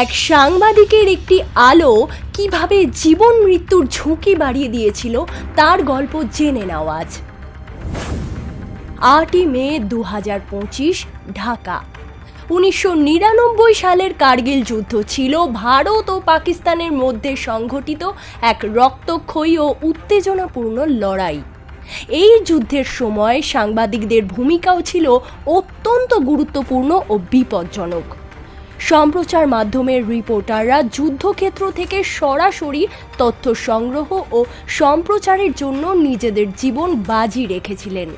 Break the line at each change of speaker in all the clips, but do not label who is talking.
এক সাংবাদিকের একটি আলো কীভাবে জীবন মৃত্যুর ঝুঁকি বাড়িয়ে দিয়েছিল, তার গল্প জেনে নাও আজ। আটই মে দু হাজার পঁচিশ, ঢাকা। উনিশশো নিরানব্বই সালের কার্গিল যুদ্ধ ছিল ভারত ও পাকিস্তানের মধ্যে সংঘটিত এক রক্তক্ষয়ী ও উত্তেজনাপূর্ণ লড়াই। এই যুদ্ধের সময় সাংবাদিকদের ভূমিকাও ছিল অত্যন্ত গুরুত্বপূর্ণ ও বিপজ্জনক। সম্প্রচার মাধ্যমের রিপোর্টাররা যুদ্ধক্ষেত্র থেকে সরাসরি তথ্য সংগ্রহ ও সম্প্রচারের জন্য নিজেদের জীবন বাজি রেখেছিলেন।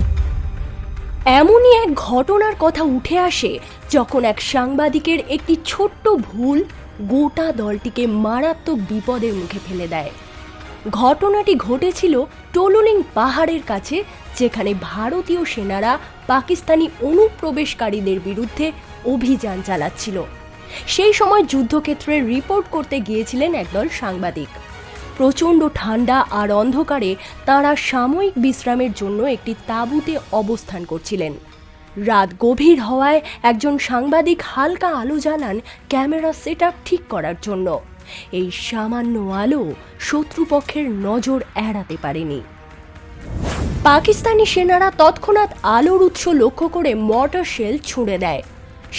এমনই এক ঘটনার কথা উঠে আসে যখন এক সাংবাদিকের একটি ছোট্ট ভুল গোটা দলটিকে মারাত্মক বিপদের মুখে ফেলে দেয়। ঘটনাটি ঘটেছিল টোলুলিং পাহাড়ের কাছে, যেখানে ভারতীয় সেনারা পাকিস্তানি অনুপ্রবেশকারীদের বিরুদ্ধে অভিযান চালাচ্ছিল। সেই সময় যুদ্ধক্ষেত্রে রিপোর্ট করতে গিয়েছিলেন একদল সাংবাদিক। প্রচণ্ড ঠান্ডা আর অন্ধকারে তাঁরা সাময়িক বিশ্রামের জন্য একটি তাঁবুতে অবস্থান করছিলেন। রাত গভীর হওয়ায় একজন সাংবাদিক হালকা আলো জ্বালান ক্যামেরা সেট ঠিক করার জন্য। এই সামান্য আলো শত্রুপক্ষের নজর এড়াতে পারেনি। পাকিস্তানি সেনারা তৎক্ষণাৎ আলোর উৎস লক্ষ্য করে মর্টার শেল ছুঁড়ে দেয়।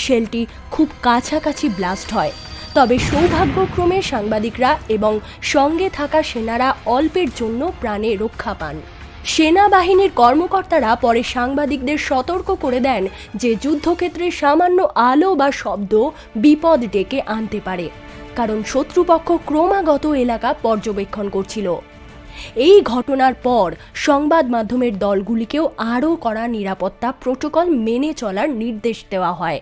শেলটি খুব কাছাকাছি ব্লাস্ট হয়। তবে সৌভাগ্যক্রমে সাংবাদিকরা এবং সঙ্গে থাকা সেনারা অল্পের জন্য প্রাণে রক্ষা পান। সেনাবাহিনীর কর্মকর্তারা পরে সাংবাদিকদের সতর্ক করে দেন যে যুদ্ধক্ষেত্রে সামান্য আলো বা শব্দ বিপদ ডেকে আনতে পারে, কারণ শত্রুপক্ষ ক্রমাগত এলাকা পর্যবেক্ষণ করছিল। এই ঘটনার পর সংবাদ মাধ্যমের দলগুলিকেও আরও কড়া নিরাপত্তা প্রোটোকল মেনে চলার নির্দেশ দেওয়া হয়।